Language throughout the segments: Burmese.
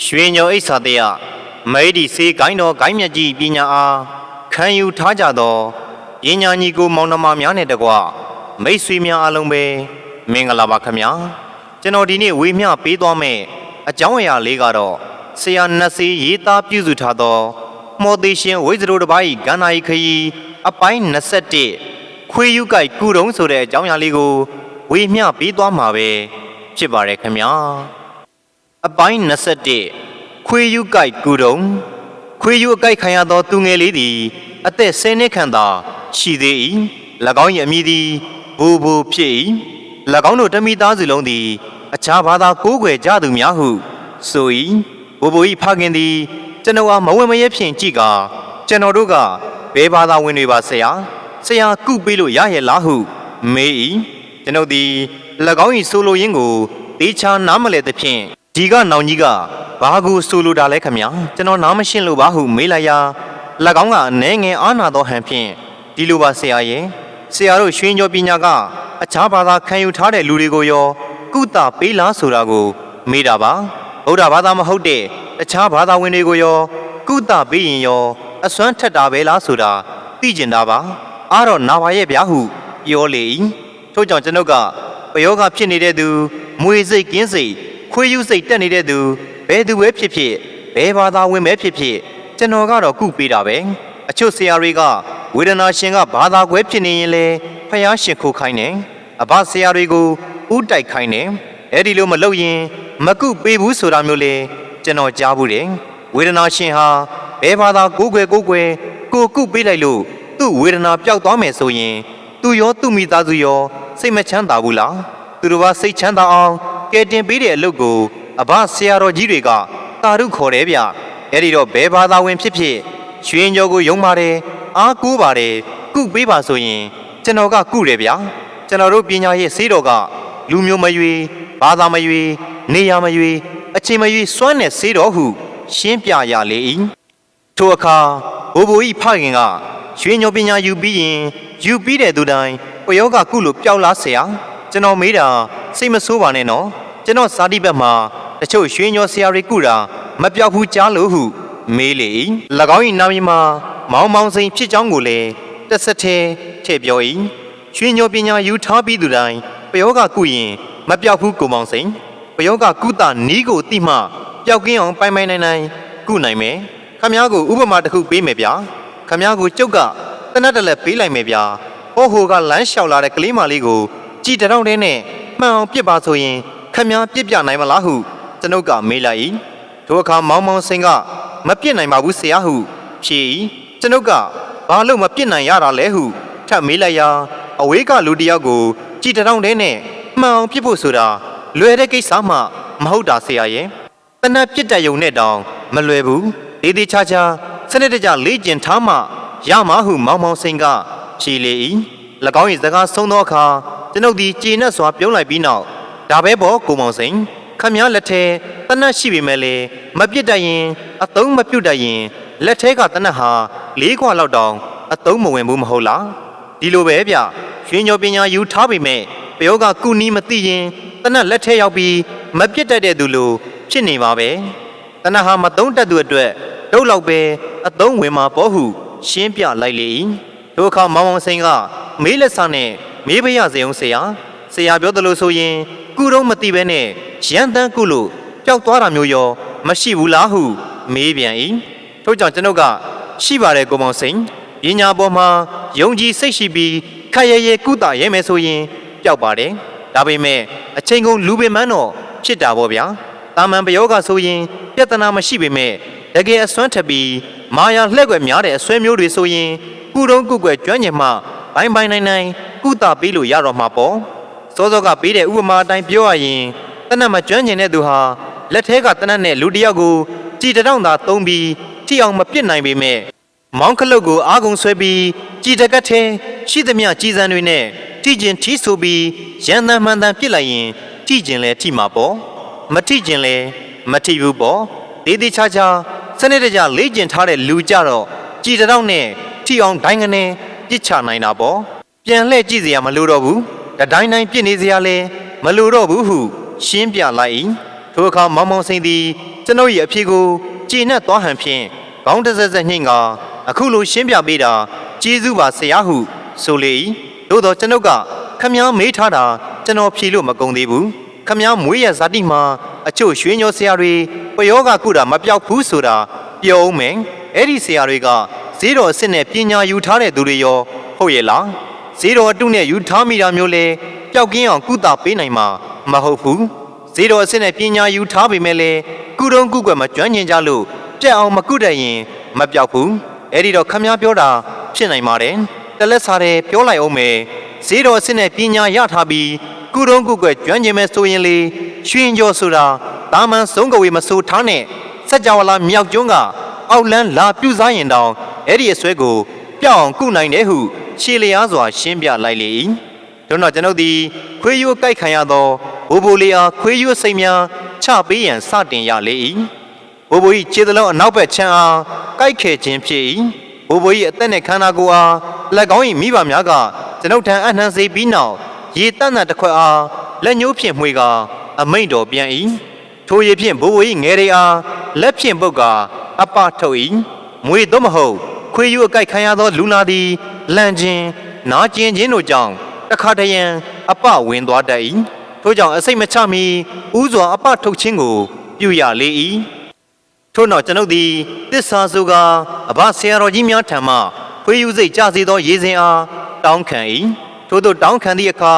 ရွှေညောအိဆာတယမဲဒီစေကိုင်းတော်ဂိုင်းမြတ်ကြီးပညာအားခံယူထားကြသောပညာညီကိုမောင်နှမများနဲ့တကွမိတ်ဆွေများအားလုံးပဲမင်္ဂလာပါခင်ဗျာကျွန်တော်ဒီနေ့ဝေမျှပေးသွားမယ့်အကြောင်းအရာလေးကတော့ဆရာနတ်စေးရေးသားပြုစုထားသောမော်သေးရှင်ဝိဇ္ဇရိုတစ်ပါး၏ဂန္ဓာဤခရီးအပိုင်း21ခွေးယူကိုက်ကုတုံးဆိုတဲ့အကြောင်းအရာလေးကိုဝေမျှပေးသွားမှာပဲဖြစ်ပါတယ်ခင်ဗျာ အပိုင်း21ခွေယူကိုက်ကူတုံခွေယူအကိုက်ခံရသောသူငယ်လေးသည်အသက်10နှစ်ခန့်သာရှိသေး၏၎င်း၏အမည်သည်ဘူဘူဖြစ်၏၎င်းတို့တမိသားစုလုံးသည်အခြားဘာသာကိုးကွယ်ကြသူများဟုဆို၏ဘူဘူ၏ဖခင်သည်ကျွန်တော်အားမဝင်မရဲဖြင့်ကြည့်ကာကျွန်တော်တို့ကဘယ်ဘာသာဝင်တွေပါဆရာဆရာကုပေးလို့ရရဲ့လားဟုမေး၏ကျွန်ုပ်သည်၎င်း၏ဆိုလိုရင်းကိုတေချာနားမလဲသဖြင့် ဒီကနောင်ကြီးကဘာကိုဆိုလိုတာလဲခမညာကျွန်တော်နားမရှင်းလို့ပါဟုမေးလိုက်ရာ၎င်းကအနေငယ်အားနာသောဟန်ဖြင့်ဒီလိုပါဆရာရဲ့ဆရာတို့ရွှေကျော်ပညာကအခြားဘာသာခံယူထားတဲ့လူတွေကိုရော ကုသပေးလားဆိုတာကို မေးတာပါဗုဒ္ဓဘာသာမဟုတ်တဲ့တခြားဘာသာဝင်တွေကိုရော ကုသပေးရင်ရော အစွမ်းထက်တာပဲလားဆိုတာသိကျင်တာပါအားတော့နာပါရဲ့ဗျာဟုပြောလေ၏ထို့ကြောင့်ကျွန်ုပ်ကပယောဂဖြစ်နေတဲ့သူမွေစိတ်ကင်းစိတ် ခွေးယူစိတ်တက်နေတဲ့သူဘယ်သူပဲဖြစ်ဖြစ်ဘယ်ဘာသာဝင်ပဲဖြစ်ဖြစ်ကျွန်တော်ကတော့ကုပေးတာပဲအချို့ဆရာတွေကဝေဒနာရှင်ကဘာသာကွဲဖြစ်နေရင်လေဖယားရှင်ခိုးခိုင်းတယ်အဘဆရာတွေကိုဥတိုက်ခိုင်းတယ်အဲ့ဒီလိုမလုပ်ရင်မကုပေးဘူးဆိုတာမျိုးလေကျွန်တော်ကြားဘူးတယ်ဝေဒနာရှင်ဟာဘယ်ဘာသာကိုးကွယ်ကိုးကွယ်ကိုကုပေးလိုက်လို့သူ့ဝေဒနာပျောက်သွားမယ်ဆိုရင်သူရောသူ့မိသားစုရောစိတ်မချမ်းသာဘူးလားသူတို့ကစိတ်ချမ်းသာအောင် ကဲတင်ပေးတဲ့အလုပ်ကိုအဘဆရာတော်ကြီးတွေကတာရုခေါ်တယ်ဗျအဲ့ဒီတော့ဘယ်ဘာသာဝင်ဖြစ်ဖြစ်ရွှေညောကိုယုံပါတယ်အားကိုးပါတယ်ကုပေးပါဆိုရင်ကျွန်တော်ကကုတယ်ဗျကျွန်တော်တို့ပညာရဲ့စေးတော်ကလူမျိုးမရွေဘာသာမရွေနေရာမရွေအချိန်မရွေစွမ်းတဲ့စေးတော်ဟုရှင်းပြရလေ၏ထိုအခါဘိုးဘိုဤဖခင်ကရွှေညောပညာယူပြီးရင်ယူပြီးတဲ့သူတိုင်းပယောကကုလို့ပျောက်လားဆရာကျွန်တော်မေးတာစိတ်မဆိုးပါနဲ့နော် ကျွန်တော်စာတိဘက်မှာတချို့ရွှေညောဆရာတွေကုတာမပြောက်ဘူးကြားလို့ဟု မေးလေ၏၎င်း၏နာမည်မှာမောင်မောင်စိန်ဖြစ်ကြောင်းကိုလည်းတစ်ဆက်တည်းထည့်ပြော၏ရွှေညောပညာယူထားပြီးသူတိုင်းပယောကကုရင်မပြောက်ဘူးကိုမောင်စိန်ပယောကကုသနီးကိုတိမှပျောက်ကင်းအောင်ပိုင်ပိုင်နိုင်နိုင်ကုနိုင်မယ်ခမ ्या ကိုဥပမာတစ်ခုပေးမယ်ဗျာခမ ्या ကိုကျုပ်ကတနတ်တလက်ပေးလိုက်မယ်ဗျာဟိုဟိုကလမ်းလျှောက်လာတဲ့ကလေးမလေးကိုကြည်တရောင်းတဲ့နဲ့မှန်အောင်ပြစ်ပါဆိုရင် ခမည်းပြစ်ပြနိုင်မလားဟုကျွန်ုပ်ကမေးလိုက်၏ထိုအခါမောင်မောင်စင်ကမပြစ်နိုင်ပါဘူးဆရာဟုဖြေ၏ကျွန်ုပ်ကဘာလို့မပြစ်နိုင်ရတာလဲဟုထပ်မေးလိုက်ရာအဝေးကလူတစ်ယောက်ကို ကြည်တောင်တဲ့နဲ့မှန်အောင်ပြစ်ဖို့ဆိုတာလွယ်တဲ့ကိစ္စမှမဟုတ်တာဆရာရဲ့တနတ်ပြစ်တတ်ရုံနဲ့တောင်မလွယ်ဘူးဒေးသေးချာချာစနစ်တကျလေ့ကျင့်ထားမှရမှာဟုမောင်မောင်စင်ကဖြေလေ၏၎င်း၏စကားဆုံးသောအခါကျွန်ုပ်သည်ကျေနပ်စွာပြုံးလိုက်ပြီးနောက် ဒါပဲပေါ့ကိုမောင်စိန်ခမည်းလက်ထဲတနတ်ရှိပေမဲ့လေမပြစ်တတ်ရင်အသုံးမပြုတ်တတ်ရင်လက်ထဲကတနတ်ဟာလေးခွာလောက်တောင်အသုံးမဝင်ဘူးမဟုတ်လားဒီလိုပဲဗျရွှေညောပညာယူထားပေမဲ့ပယောကကုနီးမသိရင်တနတ်လက်ထဲရောက်ပြီးမပြစ်တတ်တဲ့သူလိုဖြစ်နေပါပဲတနတ်ဟာမသုံးတတ်သူအတွက်ဒုတ်လောက်ပဲအသုံးဝင်မှာပေါ့ဟုရှင်းပြလိုက်လေ၏တို့အခါမောင်မောင်စိန်ကမေးလက်စာနဲ့မေးပရစေအောင်ဆရာ ဆရာပြောသလိုဆိုရင် ကုတော့မသိဘဲနဲ့ရန်တန်းကုလို့ပျောက်သွားတာမျိုးရော မရှိဘူးလားဟုမေးပြန်၏ထို့ကြောင့်ကျွန်ုပ်ကရှိပါတယ်ကိုမောင်စိန်ပညာပေါ်မှာယုံကြည်စိတ်ရှိပြီးခက်ရရဲကုသရဲမယ်ဆိုရင်ပျောက်ပါတယ်ဒါပေမဲ့အချိန်ကုန်လူပင်မန်းတော့ဖြစ်တာပေါ့ဗျာတာမန်ပယောဂဆိုရင်ပြဿနာမရှိပေမဲ့တကယ်အစွမ်းထက်ပြီးမာယာလှဲ့ွယ်များတဲ့အစွဲမျိုးတွေဆိုရင်ကုတုံးကုကွယ်ကျွမ်းကျင်မှဘိုင်ဘိုင်နိုင်နိုင်ကုသပေးလို့ရတော့မှာပေါ့ စောစောကပေးတဲ့ဥပမာအတိုင်းပြောရရင်တနတ်မကျွမ်းကျင်တဲ့သူဟာလက်ထဲကတနတ်နဲ့လူတစ်ယောက်ကိုကြည်တောင်သာသုံးပြီးထိအောင်မပစ်နိုင်ပေမဲ့မောင်းခလုတ်ကိုအာကုံဆွဲပြီးကြည်တကတ်ထဲရှိသမျှကြည်စံတွေနဲ့ထိကျင်ထိဆိုပြီးရန်တမ်းမှန်တမ်းပစ်လိုက်ရင်ထိကျင်လဲထိမှာပေါ့မထိကျင်လဲမထိဘူးပေါ့ဒေးသေးချာချာစနစ်တကျလေ့ကျင့်ထားတဲ့လူကြတော့ကြည်တောင်နဲ့ထိအောင်ဒိုင်းကနေပြစ်ချနိုင်တာပေါ့ပြန်လှည့်ကြည့်စရာမလိုတော့ဘူး တတိုင်းတိုင်းပြစ်နေစရာလဲမလိုတော့ဘူးဟုရှင်းပြလိုက်၏ထိုအခါမောင်မောင်စိန်သည်ကျွန်ုပ်၏အဖြေကိုကျေနပ်သွားဟန်ဖြင့်ခေါင်းတစ်ဆက်ဆက်ညှိကအခုလိုရှင်းပြပေးတာကျေးဇူးပါဆရာဟုဆိုလေ၏သို့သောကျွန်ုပ်ကခမည်းမေးထားတာကျွန်တော်ဖြေလို့မကုန်သေးဘူးခမည်းမွေးရဇာတိမှာအချို့ရွှေညောဆရာတွေပယောဂကုတာမပြောက်ဘူးဆိုတာပြောအောင်မယ်အဲ့ဒီဆရာတွေကဈေးတော်အစ်စ်နဲ့ပညာယူထားတဲ့သူတွေရောဟုတ်ရဲ့လား ဈေးတော်အတုနဲ့ယူထားမိတာမျိုးလဲပျောက်ကင်းအောင်ကုသပေးနိုင်မှာမဟုတ်ဘူးဈေးတော်အစ်စ်နဲ့ပညာယူထားပေမဲ့လည်းကုတုံးကုကွယ်မကျွမ်းကျင်ကြလို့ပြက်အောင်မကုတတ်ရင်မပြောက်ဘူးအဲ့ဒီတော့ခမည်းပြောတာဖြစ်နိုင်ပါတယ်တလက်စားတယ်ပြောလိုက်အောင်မယ်ဈေးတော်အစ်စ်နဲ့ပညာရထားပြီးကုတုံးကုကွယ်ကျွမ်းကျင်မဲ့ဆိုရင်လေရွှင်ကျော်ဆိုတာတာမန်ဆုံးကဝေမဆိုထားနဲ့စัจ java လာမြောက်ကျွန်းကအောက်လန်းလာပြူစားရင်တောင်အဲ့ဒီအစွဲကိုပြောက်အောင်ကုနိုင်တယ်ဟု ရှေလျားစွာ ရှင်းပြလိုက်လေ၏တို့တော့ကျွန်ုပ်သည်ခွေးရိုးကြိုက်ခံရသောဘိုးဘိုလေးအားခွေးရွစိတ်များချပေးရန်စတင်ရလေ၏ဘိုးဘို၏ခြေသလုံးအနောက်ဘက်ချမ်းအားကိုက်ခဲခြင်းဖြစ်၏ဘိုးဘို၏အသက်နှင့်ခန္ဓာကိုယ်အားလက်ကောင်း၏မိဘများကကျွန်ုပ်ထံအနှံစေပြီးနောက်ရေတန့်တန့်တစ်ခွက်အားလက်ညှိုးဖြင့်မှွေကာအမိန့်တော်ပြန်၏ထိုရေဖြင့်ဘိုးဘို၏ငယ်တွေအားလက်ဖြင့်ပုတ်ကာအပထုတ်၏မွေတော့မဟုတ်ခွေးယူအကိုက်ခံရသောလူနာသည် လန့်ခြင်းနာကျင်ခြင်းတို့ကြောင့်တခါတရံအပဝင်သွားတတ်၏ထို့ကြောင့်အစိတ်မချမီဥစွာအပထုတ်ခြင်းကို ပြုရလေ၏ထို့နောက်ကျွန်ုပ်သည်တစ္ဆာစုကအဘဆရာတော်ကြီးများထံမှခွေးယူစိတ်ကြစေသောရေစဉ်အားတောင်းခံ၏ထို့သောတောင်းခံသည့်အခါ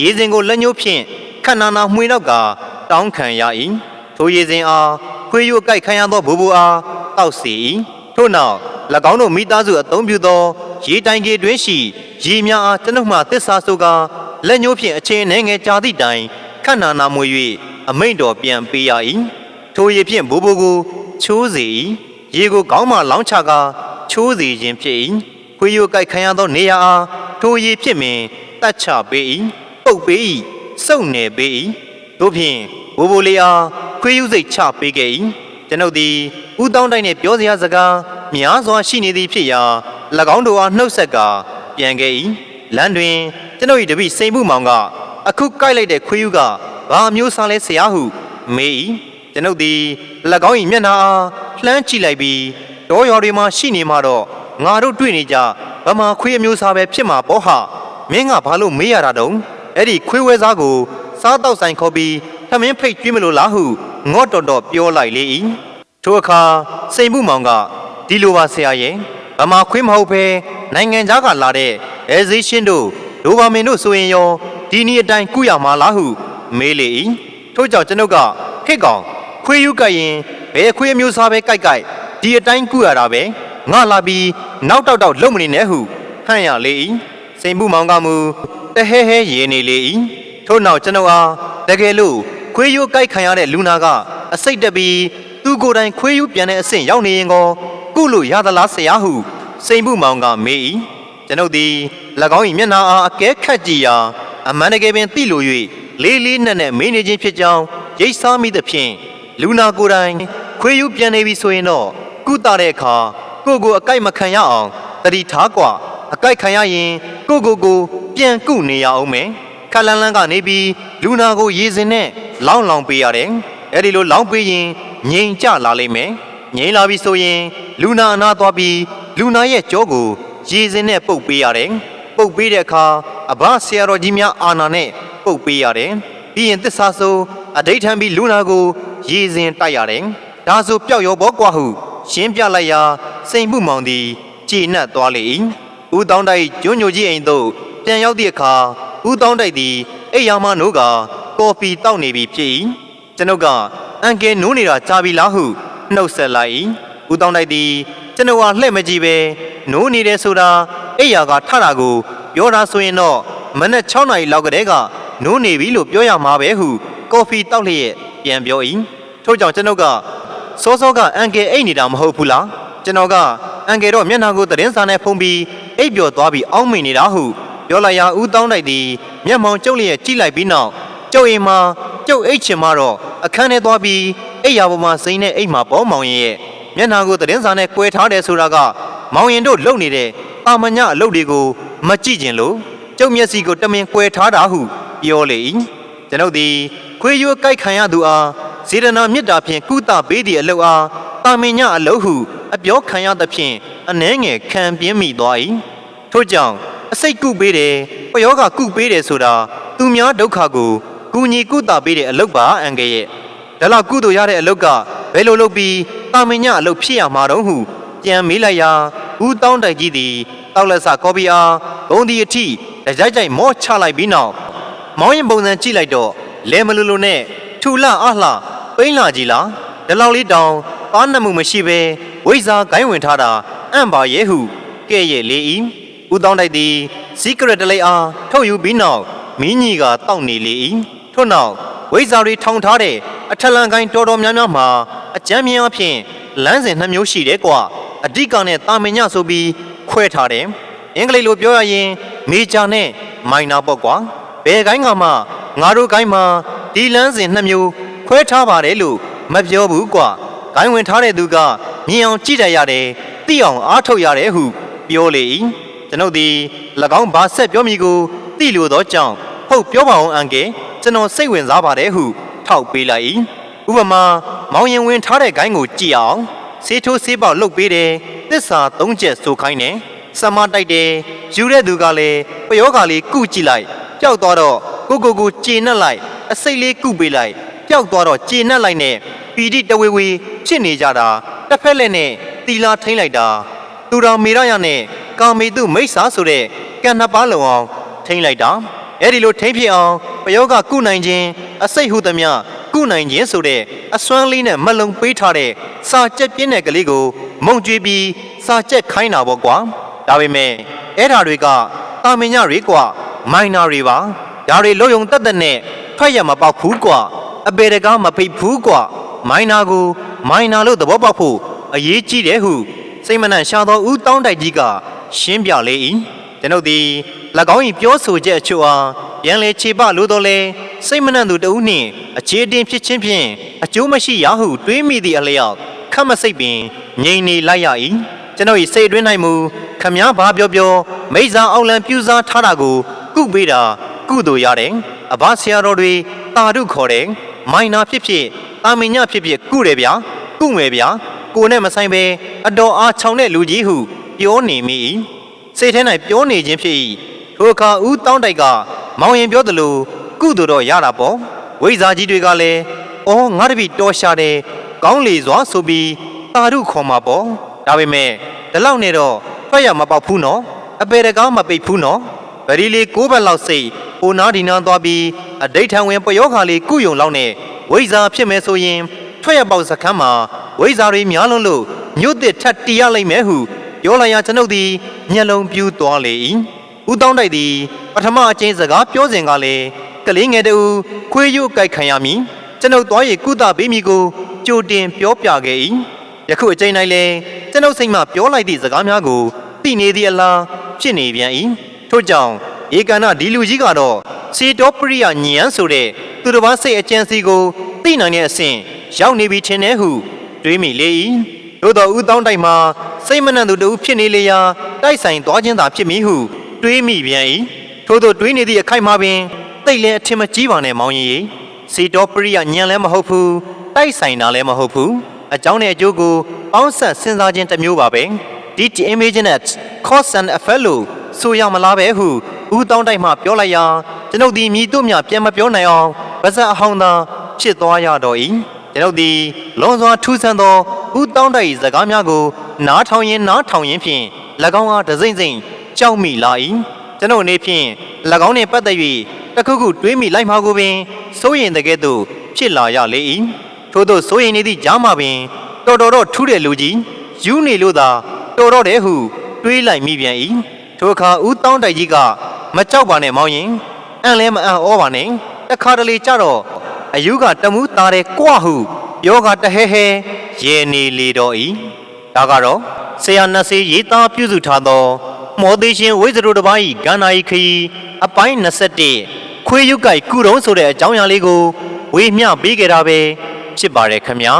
ရေစဉ်ကိုလက်ညှိုးဖြင့်ခန္ဓာနာမှွေနောက်ကတောင်းခံရ၏ထိုရေစဉ်အားခွေးယူအကိုက်ခံရသောဘူဘူအားတောက်စီ၏ထို့နောက်၎င်းတို့မိသားစုအသုံးပြုသော ရေတိုင်ကြီးတွင်ရှိရေများအားကျွန်ုပ်မှတစ္ဆာစုကလက်ညှိုးဖြင့်အချင်းနှဲငယ်ကြာသည့်တိုင်ခန္ဓာနာမွေ၍အမိန့်တော်ပြန်ပေးရ၏ထိုရေဖြင့်ဘူဘူကိုချိုးစေ၏ရေကိုကောင်းမှလောင်းချကာချိုးစေခြင်းဖြစ်၏ခွေးယူအကိုက်ခံရသောနေရာအားထိုရေဖြစ်မင်တတ်ချပေး၏ပုတ်ပေး၏စုပ်နယ်ပေး၏တို့ဖြင့်ဘူဘူလေးအားခွေးယူစိတ်ချပေးခဲ့၏ကျွန်ုပ်သည်ဦးတောင်းတိုင်းနှင့်ပြောစရာစကားများစွာရှိနေသည်ဖြစ်ရာ၎ င်းတို့အားနှုတ်ဆက်ကပြန်ခဲ့၏လမ်းတွင်ကျွန်ုပ်၏တပည့်စိန်မှုမောင်ကအခုကိုက်လိုက်တဲ့ခွေးယူကဘာမျိုးစားလဲဆရာဟုမေး၏ကျွန်ုပ်သည်၎င်း၏မျက်နှာအားလှမ်းကြည့်လိုက်ပြီးတောရွာတွေမှာရှိနေမှတော့ငါတို့တွေ့နေကြဗမာခွေးအမျိုးစားပဲဖြစ်မှာပေါ့ဟာမင်းကဘာလို့မေးရတာတုံးအဲ့ဒီခွေးဝဲစားကိုစားတော့ဆိုင်ခေါ်ပြီးသမင်းဖိတ်ကျွေးမလို့လားဟုငေါ့တော်တော်ပြောလိုက်လေ၏ထိုအခါစိန်မှုမောင်ကဒီလိုပါဆရာရဲ့ ဗမာခွေးမဟုတ်ပဲနိုင်ငံသားကလာတဲ့အဲဇီရှင်းတို့ဒိုဘာမင်တို့ဆိုရင်ရောဒီနေ့အတိုင်းကုရမှာလားဟု မေးလေ၏ထို့ကြောင့်ကျွန်ုပ်ကဟစ်ကောင်ခွေးယူကြိုက်ရင်ဘယ်ခွေးအမျိုးစားပဲကြိုက်ကြိုက်ဒီအတိုင်းကုရတာပဲငါလာပြီးနောက်တောက်တောက်လုံမနေနဲ့ဟုဟန့်ရလေ၏စိန်မှုမောင်ကမူတဟဲဟဲရေနေလေ၏ထို့နောက်ကျွန်ုပ်အားတကယ်လို့ခွေးယူကြိုက်ခံရတဲ့လူနာကအစိတ်တက်ပြီးသူကိုယ်တိုင်ခွေးယူပြန်တဲ့အဆင့်ရောက်နေရင်ကော ကုလို့ရသလားဆရာဟု စိန်မှုမောင်ကမေး၏ကျွန်ုပ်သည်၎င်း၏မျက်နှာအားအကဲခတ်ကြည့်ရာအမှန်တကယ်ပင်သိလို၍လေးလေးနက်နက်မေးနေခြင်းဖြစ်ကြောင်းရိပ်စားမိသဖြင့်လူနာကိုယ်တိုင်ခွေးယူပြန်နေပြီဆိုရင်တော့ကုသတဲ့အခါကိုကိုအကိုက်မခံရအောင်တတိထားကွာအကိုက်ခံရရင်ကိုကိုကိုပြန်ကုနေရအောင်မယ်ခက်လန်းလန်းကနေပြီးလူနာကိုရေစင်နဲ့လောင်းလောင်းပေးရတယ်အဲ့ဒီလိုလောင်းပေးရင်ငြိမ်ကြလာလိမ့်မယ် ငြိမ်လာပြီဆိုရင် လူနာအနာသွားပြီးလူနာရဲ့ကြောကိုရေစင်နဲ့ပုတ်ပေးရတယ်ပုတ်ပေးတဲ့အခါအဘဆရာတော်ကြီးများအာနာနဲ့ပုတ်ပေးရတယ်ပြီးရင်သစ္စာဆိုအဋိဌံပြီးလူနာကိုရေစင်တိုက်ရတယ်ဒါဆိုပျောက်ရောဘောကွာဟုရှင်းပြလိုက်ရာစိန်မှုမောင်သည်ကြည်နပ်သွားလေ၏ဦးတောင်းတိုက်ကျွညိုကြီးအိမ်သို့ပြန်ရောက်သည့်အခါဦးတောင်းတိုက်သည်အိယာမနိုးကကော်ဖီတောက်နေပြီဖြစ်၏ကျွန်ုပ်ကအန်ကယ်နိုးနေတာကြာပြီလားဟု နှုတ်ဆက်လိုက်၏ဦးတောင်းတိုက်သည်ကျွန်ုပ်ဟာလှည့်မကြည့်ပဲနိုးနေတယ်ဆိုတာအိယာကထတာကိုပြောတာဆိုရင်တော့မနက်6နာရီလောက်ကတည်းကနိုးနေပြီလို့ပြောရမှာပဲဟုကော်ဖီတောက်လျက်ပြန်ပြော၏ထို့ကြောင့်ကျွန်ုပ်ကစောစောကအန်ကယ်အိတ်နေတာမဟုတ်ဘူးလားကျွန်တော်ကအန်ကယ်တော့မျက်နှာကိုသတင်းစာနဲ့ဖုံးပြီးအိပ်ပျော်သွားပြီးအောင်းမိနေတာဟုပြောလိုက်ရာဦးတောင်းတိုက်သည်မျက်မှောင်ကျုပ်လျက်ကြည့်လိုက်ပြီးနောက်ကျုပ်အိမ်မှာကျုပ်အိတ်ချင်မှတော့အခန်းထဲသွားပြီး အိပ်ရာပေါ်မှာစိမ့်နဲ့အိတ်မှာပေါ်မောင်ရင်ရဲ့မျက်နှာကိုသတင်းစာနဲ့ကွဲထားတယ်ဆိုတာကမောင်ရင်တို့လုံနေတဲ့အာမညအလုပ်တွေကိုမကြည့်ကျင်လို့ကျုပ်မျက်စိကိုတမင်ကွဲထားတာဟုပြောလေ၏ကျွန်ုပ်သည်ခွေးရွက်ကြိုက်ခံရသူအားစေရနာမေတ္တာဖြင့်ကုသပေးသည့်အလုတ်အားတာမင်ညအလုတ်ဟုအပြောခံရသဖြင့်အနှဲငယ်ခံပြင်းမိသွား၏ထို့ကြောင့်အစိတ်ကုပေးတယ်ပယောဂကုပေးတယ်ဆိုတာသူများဒုက္ခကိုကူညီကုသပေးတဲ့အလုတ်ပါအန်ကရဲ့ ဒါလောက်ကုသိုလ်ရတဲ့အလုတ်ကဘယ်လိုလုပ်ပြီးတာမင်ညအလုတ်ဖြစ်ရမှာတော့ဟုပြန်မေးလိုက်ရာဦးတောင်းတိုက်ကြီးသည်တောက်လက်စကော်ပီအားဂုံဒီအထိတကြိုက်ကြိုက်မော့ချလိုက်ပြီးနောက်မောင်းရင်ပုံစံကြည့်လိုက်တော့လဲမလူလူနဲ့ထူလှအလှပိန်းလာကြီးလားဒီလောက်လေးတောင်ပါနှမှုမရှိပဲဝိဇ္ဇာဂိုင်းဝင်ထားတာအံ့ပါရဲ့ဟုကဲ့ရဲ့လေ၏ဦးတောင်းတိုက်သည်စီကရက်တလေးအားထုတ်ယူပြီးနောက်မင်းကြီးကတောက်နေလေ၏ထို့နောက် ဝိဇ္ဇာတွေထောင်ထားတဲ့အထက်လန်ကိုင်းတော်တော်များများမှာအကြမ်းမြင်အဖြစ်လမ်းစဉ်နှမျိုးရှိတယ်ကွာအဓိကနဲ့တာမင်ညဆိုပြီးခွဲထားတယ်အင်္ဂလိပ်လိုပြောရရင်မေဂျာနဲ့မိုင်နာပေါ့ကွာဘယ်ကိုင်းကမှငါတို့ကိုင်းမှာဒီလန်းစဉ်နှစ်မျိုးခွဲထားပါတယ်လို့မပြောဘူးကွာ။ကိုင်းဝင်ထားတဲ့သူကမြင်အောင်ကြည့်တတ်ရတယ်။သိအောင်အားထုတ်ရတယ်ဟုပြောလေ၏။ကျွန်ုပ်သည်၎င်းဘာဆက်ပြောမိကိုသိလို့သောကြောင့်ဟုတ်ပြောပါအောင်အန်ကဲ ကျွန်တော်စိတ်ဝင်စားပါတယ်ဟုထောက်ပေးလိုက်၏။ဥပမာမောင်ရင်ဝင်ထားတဲ့ကိုင်းကိုကြည့်အောင်ဆေးထိုးဆေးပေါက်လှုပ်ပေးတယ်။သစ္စာ၃ချက်ဆိုခိုင်းတယ်။စမတိုက်တယ်ယူတဲ့သူကလည်းပယောဂါလေးကုကြည့်လိုက်ပျောက်သွားတော့ကိုကိုကိုကျေနပ်လိုက်အစိတ်လေးကုပေးလိုက်ပျောက်သွားတော့ကျေနပ်လိုက်နဲ့ပီတိတဝေဝေဖြစ်နေကြတာတစ်ဖက်လက်နဲ့တီလာထိမ့်လိုက်တာသူတော်မေရရနဲ့ကာမေတုမိစ္ဆာဆိုတဲ့ကံနှစ်ပါးလုံအောင်ထိမ့်လိုက်တာ အဲ့ဒီလိုထိမ့်ဖြစ်အောင်ပယောဂကုနိုင်ခြင်းအစိတ်ဟုသမျှကုနိုင်ခြင်းဆိုတဲ့အစွမ်းလေးနဲ့မလုံပေးထားတဲ့စာကြက်ပြင်းတဲ့ကလေးကို မုံကြွေးပြီးစာကြက်ခိုင်းတာပေါ့ကွာဒါပေမဲ့အဲ့ဓာတွေကတာမင်ညတွေကွာမိုင်နာတွေပါဒါတွေလုံယုံတက်တက်နဲ့ဖတ်ရမပေါက်ဘူးကွာအပေတကားမဖိတ်ဘူးကွာမိုင်နာကိုမိုင်နာလို့သဘောပေါက်ဖို့အရေးကြီးတယ်ဟုစိတ်မနှံရှာတော်ဦးတောင်းတိုက်ကြီးကရှင်းပြလေ၏ကျွန်ုပ်သည်၎ င်း၏ပြောဆိုချက်အချို့အားပြန်လေခြေပလို့တော့လဲစိတ်မနှံသူတဦးနှင့်အခြေအတင်ဖြစ်ချင်းဖြင့်အကျိုးမရှိရဟုတွေးမိသည့်အလျောက်ခတ်မစိတ်ပင်ငြိမ်နေလိုက်ရ၏ကျွန်ုပ်၏စိတ်အတွင်း၌မူခမည်းဘာပြောပြောမိစ္ဆာအောင်လံပြူစားထားတာကို ကုပေးတာ ကုသိုလ်ရတယ်အဘဆရာတော်တွေတာဓုခေါ်တယ်မိုင်နာဖြစ်ဖြစ်တာမင်ညဖြစ်ဖြစ်ကုတယ်ဗျာကုမယ်ဗျာကိုနဲ့မဆိုင်ပဲအတော်အားချောင်တဲ့လူကြီးဟု ပြောနေမိ၏စိတ်ထဲ၌ပြောနေခြင်းဖြစ်၏ ထိုအခါဦးတောင်းတိုက်ကမောင်ရင်ပြောသလိုကုသိုလ်တော့ရတာပေါ့ဝိဇာကြီးတွေကလည်းအော်ငါတပည့်တော်ရှာတယ်ကောင်းလေစွာဆိုပြီးတာဓုခေါ်မှာပေါ့ဒါပေမဲ့ဒီလောက်နဲ့တော့ဖတ်ရမပေါက်ဘူးနော်အပေတကားမပိတ်ဘူးနော်ဗရီလေးကိုးဘက်လောက်စိတ်ဟိုနာဒီနာသွားပြီးအဋိဋ္ဌံဝင်ပယောခါလေးကုယုံလောက်နဲ့ဝိဇာဖြစ်မယ်ဆိုရင် ထွက်ရပေါက်စခန်းမှာဝိဇာတွေများလုံးလို့ညွတ်တစ်ထပ်တီးရလိမ့်မယ်ဟုပြောလိုက်ရကျွန်ုပ်သည်မျက်လုံးပြူးသွားလေ၏ ဦးတောင်းတိုက်သည်ပထမအကျဉ်းစကားပြောစဉ်ကလည်းကလေးငယ်တူခွေးရုပ်ကြိုက်ခံရမည်ကျွန်ုပ်သွားရကုသပေးမိကိုကြိုတင်ပြောပြခဲ့၏ယခုအချိန်၌လည်းကျွန်ုပ်စိတ်မှပြောလိုက်သည့်စကားများကိုသိနေသည့်အလားဖြစ်နေပြန်၏ထို့ကြောင့်ဧကန္နဒီလူကြီးကတော့စေတောပရိယညံဆိုတဲ့သူတစ်ပါးစိတ်အကျဉ်းစီကိုသိနိုင်တဲ့အဆင့်ရောက်နေပြီထင်တယ်ဟုတွေးမိလေ၏သို့တော်ဦးတောင်းတိုက်မှာစိတ်မနှံသူတဦးဖြစ်နေလေရာတိုက်ဆိုင်သွားခြင်းသာဖြစ်မည်ဟု တွေးမိပြန်၏ထို့သောတွေးနေသည့်အခိုက်မှာပင်တိတ်လဲအထင်မကြီးပါနဲ့မောင်ကြီးစေတောပရိယညံလည်းမဟုတ်ဘူးတိုက်ဆိုင်တာလည်းမဟုတ်ဘူးအကြောင်းနဲ့အကျိုးကိုပေါင်းဆက်စဉ်းစားခြင်းတစ်မျိုးပါပဲဒီ imaginate cause and effect လို့ဆိုရမလားပဲဟုဦးတောင်းတိုက်မှပြောလိုက်ရာကျွန်ုပ်ဒီမြည်တို့မြပြန်မပြောနိုင်အောင်ဗဇက်အဟောင်းသာဖြစ်သွားရတော့၏ကျွန်ုပ်ဒီလွန်စွာထူးဆန်းသောဦးတောင်းတိုက်၏စကားများကိုနားထောင်ရင်နားထောင်ရင်ဖြင့်၎င်းအားဒစိမ့်စိမ့် ကြောက်မိလာ၏ကျွန်ုပ်အနေဖြင့်၎င်းနှင့်ပတ်သက်၍တစ်ခုခုတွေးမိလိုက်မှာကိုပင်စိုးရင်တကယ်သို့ဖြစ်လာရလေ၏ထို့သောစိုးရင်နေသည့်ကြားမှာပင်တော်တော်တော့ထူးတဲ့လူကြီးယူနေလို့သာတော်တော့တယ်ဟုတွေးလိုက်မိပြန်၏ထိုအခါဦးတောင်းတိုက်ကြီးကမကြောက်ပါနဲ့မောင်ရင်အံ့လဲမအံ့ဩပါနဲ့တခါတလေကြတော့အယူကတမှုသားတယ်ကွဟုယောဂတဟဲဟဲရေနေလေတော့၏ဒါကတော့ဆရာနတ်စေးရေးသားပြုစုထားသော မောသေးရှင်ဝိဇ္ဇရုတစ်ပါး၏ဂန္ဓာဤခရီးအပိုင်း21ခွေးရုပ်ကိုက်ကုတုံးဆိုတဲ့အကြောင်းအရာလေးကိုဝေမျှပေးကြတာပဲဖြစ်ပါတယ်ခမညာ